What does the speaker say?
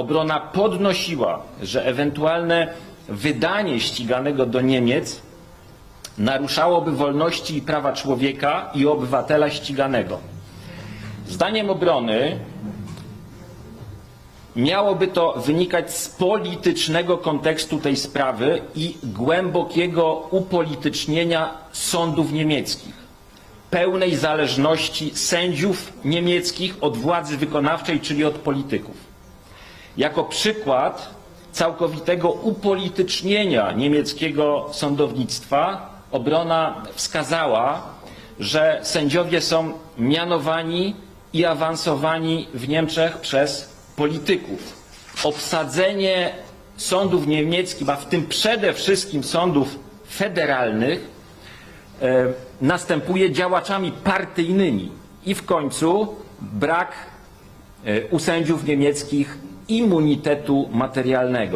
Obrona podnosiła, że ewentualne wydanie ściganego do Niemiec naruszałoby wolności i prawa człowieka i obywatela ściganego. Zdaniem obrony miałoby to wynikać z politycznego kontekstu tej sprawy i głębokiego upolitycznienia sądów niemieckich, pełnej zależności sędziów niemieckich od władzy wykonawczej, czyli od polityków. Jako przykład całkowitego upolitycznienia niemieckiego sądownictwa obrona wskazała, że sędziowie są mianowani i awansowani w Niemczech przez polityków. Obsadzenie sądów niemieckich, a w tym przede wszystkim sądów federalnych, e, następuje działaczami partyjnymi i w końcu brak e, u sędziów niemieckich immunitetu materialnego.